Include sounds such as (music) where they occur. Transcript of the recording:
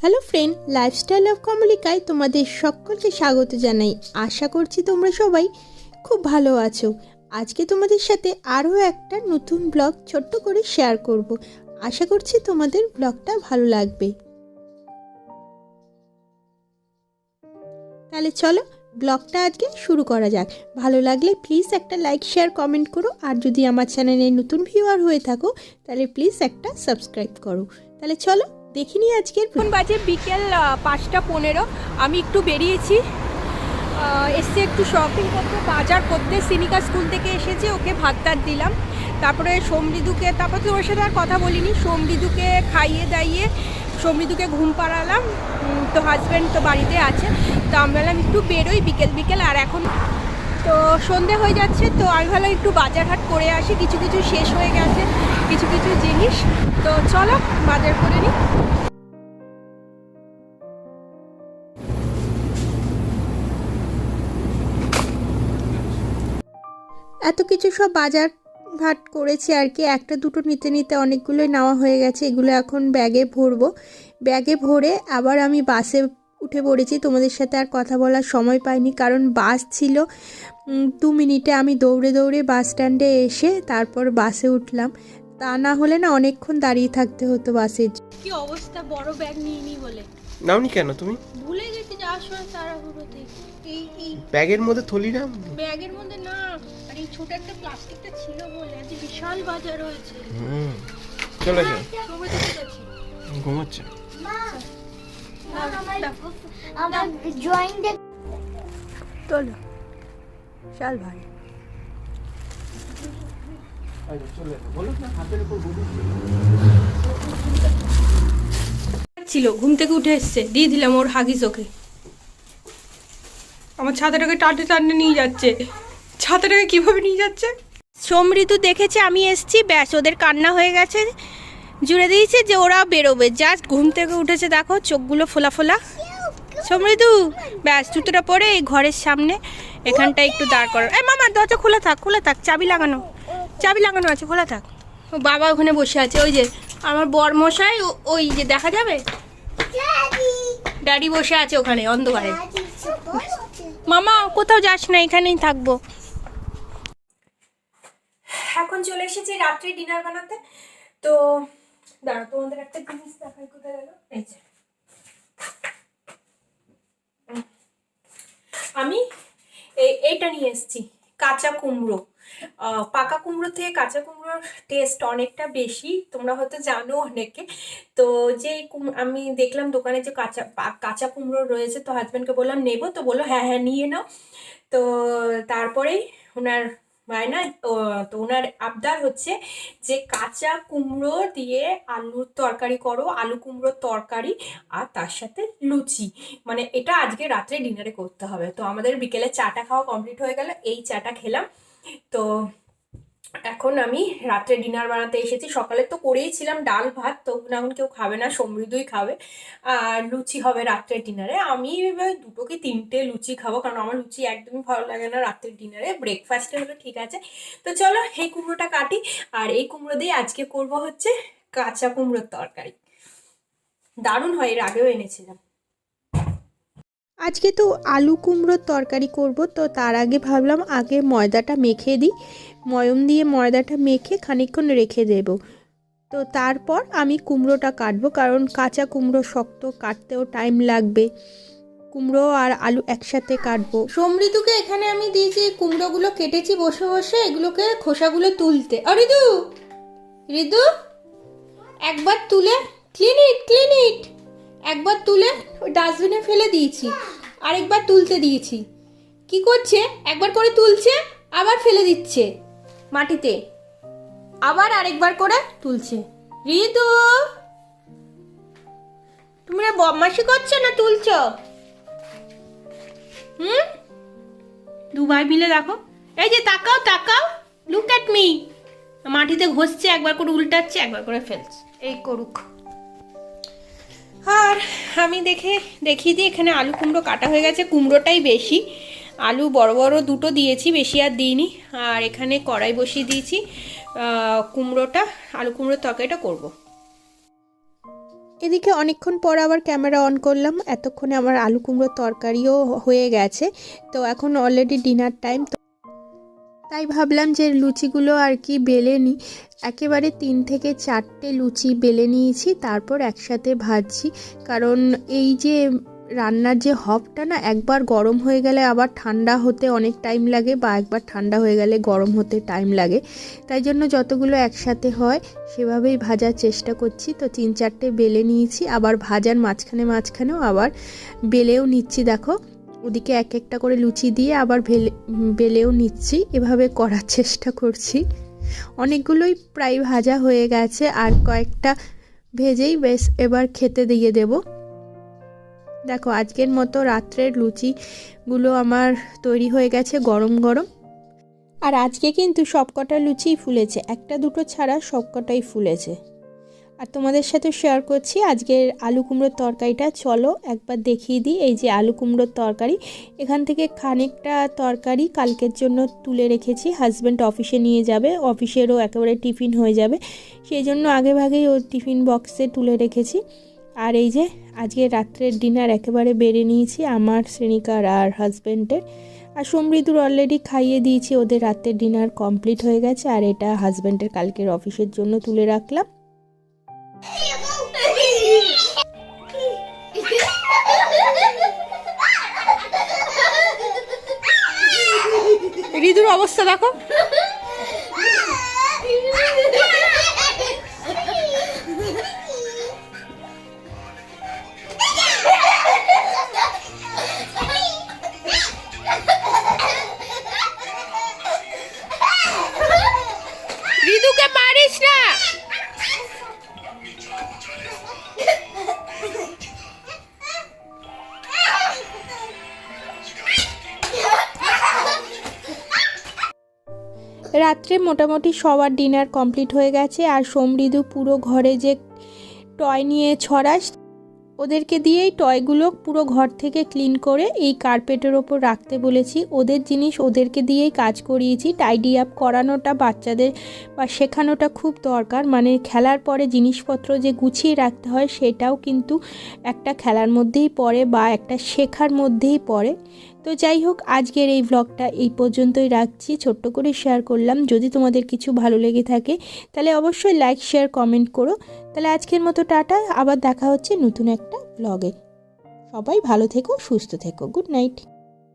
Hello friend lifestyle of কমলিকায় তোমাদের সকলকে স্বাগত জানাই। আশা করছি তোমরা সবাই খুব ভালো আছো। আজকে তোমাদের সাথে আরও একটা নতুন ব্লগ ছোট্ট করে শেয়ার করব। আশা করছি তোমাদের ব্লগটা ভালো লাগবে। তাহলে চলো ব্লগটা আজকে শুরু করা যাক। ভালো লাগলে প্লিজ একটা লাইক শেয়ার কমেন্ট করো। আর যদি আমার চ্যানেলে নতুন ভিউয়ার হয়ে থাকো, তাহলে প্লিজ একটা সাবস্ক্রাইব করো। তাহলে চলো দেখিনি আজকের এখন বাজে বিকেল পাঁচটা পনেরো। আমি একটু বেরিয়েছি। এসছি একটু শপিং করতে, বাজার করতে, সিনিকা স্কুল থেকে এসেছি, ওকে ভাত টাত দিলাম। তারপরে সমৃদুকে তারপর তো ওর সাথে আর কথা বলিনি সমৃদুকে খাইয়ে দাইয়ে সমৃদুকে ঘুম পাড়ালাম। তো হাজব্যান্ড তো বাড়িতে আছে। তো আমি বললাম, একটু বেরোই বিকেল বিকেল আর এখন তো সন্ধে হয়ে যাচ্ছে, তো আমি ভালো একটু বাজার হাট করে আসি। কিছু কিছু শেষ হয়ে গেছে, কিছু কিছু জিনিস। তো চলো, বাজার করে নিই। এত কিছু সব বাজার ঘাট করেছি আর কি। একটা, দুটো, নিতে নিতে অনেকগুলোই নেওয়া হয়ে গেছে। এগুলো এখন ব্যাগে ভরবো। ব্যাগে ভরে আবার আমি বাসে উঠে পড়েছি। তোমাদের সাথে আর কথা বলার সময় পাইনি কারণ বাস ছিল। দু মিনিটে আমি দৌড়ে দৌড়ে বাস স্ট্যান্ডে এসে তারপর বাসে উঠলাম। তা না হলে না অনেকক্ষণ দাঁড়িয়ে থাকতে হতো বাসের কি অবস্থা? বড় ব্যাগ নিয়ে নি বলে। নাওনি কেন তুমি? ভুলে গেছি যাওয়ার সময় তাড়াহুড়োতে এই এই। ব্যাগের মধ্যে থলি না? ব্যাগের মধ্যে না আর এই ছোট একটা প্লাস্টিকটা ছিল বলে। আজ বিশাল বাজার হয়েছে। হুম। চলে যাও। সময় দিতে যাচ্ছি ঘুমোচ্ছে। আমার ড্রয়িং দেখ চলো শাল ভাই ছিল ঘুম থেকে উঠে এসছে। দিয়ে দিলাম ওর হাগিস ওকে আমার ছাতাটাকে টানতে টানতে নিয়ে যাচ্ছে। ছাতাটাকে কীভাবে নিয়ে যাচ্ছে? সমৃদ্ধ দেখেছে আমি এসছি ব্যাস ওদের কান্না হয়ে গেছে। জুড়ে দিয়েছে যে ওরা বেরোবে। জাস্ট ঘুম থেকে উঠেছে, দেখো, চোখগুলো ফোলা ফোলা। সমৃদ্ধ, ব্যাস, জুতোটা পরে এই ঘরের সামনে এখানটা একটু দাঁড় করো। এই মামা, দরজা খোলা থাক খোলা থাক, চাবি লাগানো চাবি লাগানো আছে, খোলা থাক। ও বাবা ওখানে বসে আছে, ওই যে আমার বর মশাই ওই যে দেখা যাবে? ড্যাডি বসে আছে ওখানে, অন্ধকারে। মামা, কোথাও যাস না, এখানেই থাকব। এখন চলে এসেছি রাত্রে ডিনার বানাতে। তো দাঁড়া তোমাদের একটা জিনিস দেখাই কোথায় গেল? এই যে। আমি এই, এইটা নিয়ে এসেছি, কাঁচা কুমড়ো। পাকা কুমড়ো থেকে কাঁচা কুমড়োর টেস্ট অনেকটা বেশি, তোমরা হয়তো জানো অনেকে। তো যে আমি দেখলাম দোকানে যে কাঁচা কাঁচা কুমড়ো রয়েছে, তো হাজব্যান্ডকে বললাম, নেব? তো বলল হ্যাঁ হ্যাঁ নিয়ে নাও। তো তারপরেই ওনার ও, তো ওনার আবদার হচ্ছে যে কাঁচা কুমড়ো দিয়ে আলুর তরকারি করো আলু কুমড়োর তরকারি আর তার সাথে লুচি। মানে এটা আজকে রাত্রে ডিনারে করতে হবে। তো আমাদের বিকেলে চাটা খাওয়া কমপ্লিট হয়ে গেল এই চাটা খেলাম। তো এখন আমি রাত্রে ডিনার বানাতে এসেছি। সকালে তো করেই ছিলাম ডাল ভাত, তো এখন কেউ খাবে না, সমৃদ্ধই খাবে। আর লুচি হবে রাত্রে ডিনারে আমি দুটো কি তিনটে লুচি খাব, কারণ আমার লুচি একদমই ভালো লাগে না রাত্রের ডিনারে ব্রেকফাস্টে হলো ঠিক আছে। তো চলো এই কুমড়োটা কাটি, আর এই কুমড়ো দিয়ে আজকে করব হচ্ছে কাঁচা কুমড়োর তরকারি। দারুণ হয়, এর আগেও এনেছিলাম। আজকে তো আলু কুমড়োর তরকারি করব, তো তার আগে ভাবলাম আগে ময়দাটা মেখে দিই। ময়ম দিয়ে ময়দাটা মেখে খানিকক্ষণ রেখে দেব। তো তারপর আমি কুমড়োটা কাটবো, কারণ কাঁচা কুমড়ো শক্ত, কাটতেও টাইম লাগবে। কুমড়ো আর আলু একসাথে কাটবো। সমৃদ্ধকে এখানে আমি দিয়েছি কুমড়োগুলো কেটেছি বসে বসে, এগুলোকে খোসাগুলো তুলতে। ঋতু! ঋতু! একবার তুলে ক্লিন ইট ক্লিন ইট একবার তুলে ওই ডাস্টবিনে ফেলে দিয়েছি, আরেকবার তুলতে দিয়েছি। কি করছে? একবার করে তুলছে, আবার ফেলে দিচ্ছে মাটিতে। আবার আরেকবার করে তুলছে। ঋতু তুমি না বদমাসি করছ না তুলছো? হুম? দু ভাই মিলে দেখো। এই যে তাকাও তাকাও। লুক অ্যাট মি মাটিতে ঘষছে, একবার করে উল্টাচ্ছে, একবার করে ফেলছে। এই করুক। আর আমি দেখে, দেখিয়ে দিই, এখানে আলু কুমড়ো কাটা হয়ে গেছে, কুমড়োটাই বেশি। আলু বড় বড় দুটো দিয়েছি, বেশি আর দিইনি। আর এখানে কড়াই বসিয়ে দিয়েছি কুমড়োটা, আলু কুমড়োর তরকারিটা করব। এদিকে অনেকক্ষণ পর আবার ক্যামেরা অন করলাম, এতক্ষণে আমার আলু কুমড়োর তরকারিও হয়ে গেছে। তো এখন অলরেডি ডিনার টাইম তাই ভাবলাম যে লুচিগুলো আর কি বেলে নিই একেবারে তিন থেকে চারটে লুচি বেলে নিয়েছি, তারপর একসাথে ভাজছি। কারণ এই যে রান্নার যে হবটা না, একবার গরম হয়ে গেলে আবার ঠান্ডা হতে অনেক টাইম লাগে বা একবার ঠান্ডা হয়ে গেলে গরম হতে টাইম লাগে। তাই জন্য যতগুলো একসাথে হয়, সেভাবেই ভাজার চেষ্টা করছি। তো তিন চারটে বেলে নিয়েছি, আবার ভাজার মাঝখানে মাঝখানেও আবার বেলেও নিচ্ছি, দেখো। ওদিকে এক একটা করে লুচি দিয়ে আবার ভেলে বেলেও নিচ্ছি। এভাবে করার চেষ্টা করছি। অনেকগুলোই প্রায় ভাজা হয়ে গেছে আর কয়েকটা ভেজেই বেশ এবার খেতে দিয়ে দেব। দেখো, আজকের মতো রাত্রের লুচিগুলো আমার তৈরি হয়ে গেছে গরম গরম। আর আজকে কিন্তু সবকটা লুচিই ফুলেছে। একটা দুটো ছাড়া সবকটাই ফুলেছে। আর তোমাদের সাথে শেয়ার করছি আজকের আলু কুমড়োর তরকারিটা। চলো একবার দেখিয়ে দিই এই যে আলু কুমড়োর তরকারি। এখান থেকে খানিকটা তরকারি কালকের জন্য তুলে রেখেছি। হাজব্যান্ড অফিসে নিয়ে যাবে। অফিসেরও একেবারে টিফিন হয়ে যাবে। সেই জন্য আগে ভাগেই ওর টিফিন বক্সে তুলে রেখেছি। আর এই যে আজকে রাত্রের ডিনার একেবারে বেড়ে নিয়েছি আমার শ্রেণিকার আর হাজব্যান্ডের আর সমৃদ্ধুর অলরেডি খাইয়ে দিয়েছি। ওদের রাতের ডিনার কমপ্লিট হয়ে গেছে। আর এটা হাজব্যান্ডের কালকের অফিসের জন্য তুলে রাখলাম। ঋতুর অবস্থা দেখো। (laughs) রাত্রে মোটামুটি সবার ডিনার কমপ্লিট হয়ে গেছে আর সমৃদ্ধ পুরো ঘরে যে টয় নিয়ে ছড়াস, ওদেরকে দিয়েই টয়গুলো পুরো ঘর থেকে ক্লিন করে এই কার্পেটের ওপর রাখতে বলেছি। ওদের জিনিস ওদেরকে দিয়েই কাজ করিয়েছি। টাইডি আপ করানোটা বাচ্চাদের বা শেখানোটা খুব দরকার। মানে খেলার পরে জিনিসপত্র যে গুছিয়ে রাখতে হয় সেটাও কিন্তু একটা খেলার মধ্যেই পড়ে বা একটা শেখার মধ্যেই পড়ে। তো যাই হোক, আজকের এই ব্লগটা এই পর্যন্তই রাখছি। ছোট্ট করে শেয়ার করলাম। যদি তোমাদের কিছু ভালো লেগে থাকে, তাহলে অবশ্যই লাইক শেয়ার কমেন্ট করো। তাহলে আজকের মতো টাটা। আবার দেখা হচ্ছে নতুন একটা ব্লগে সবাই ভালো থেকো, সুস্থ থেকো। Good night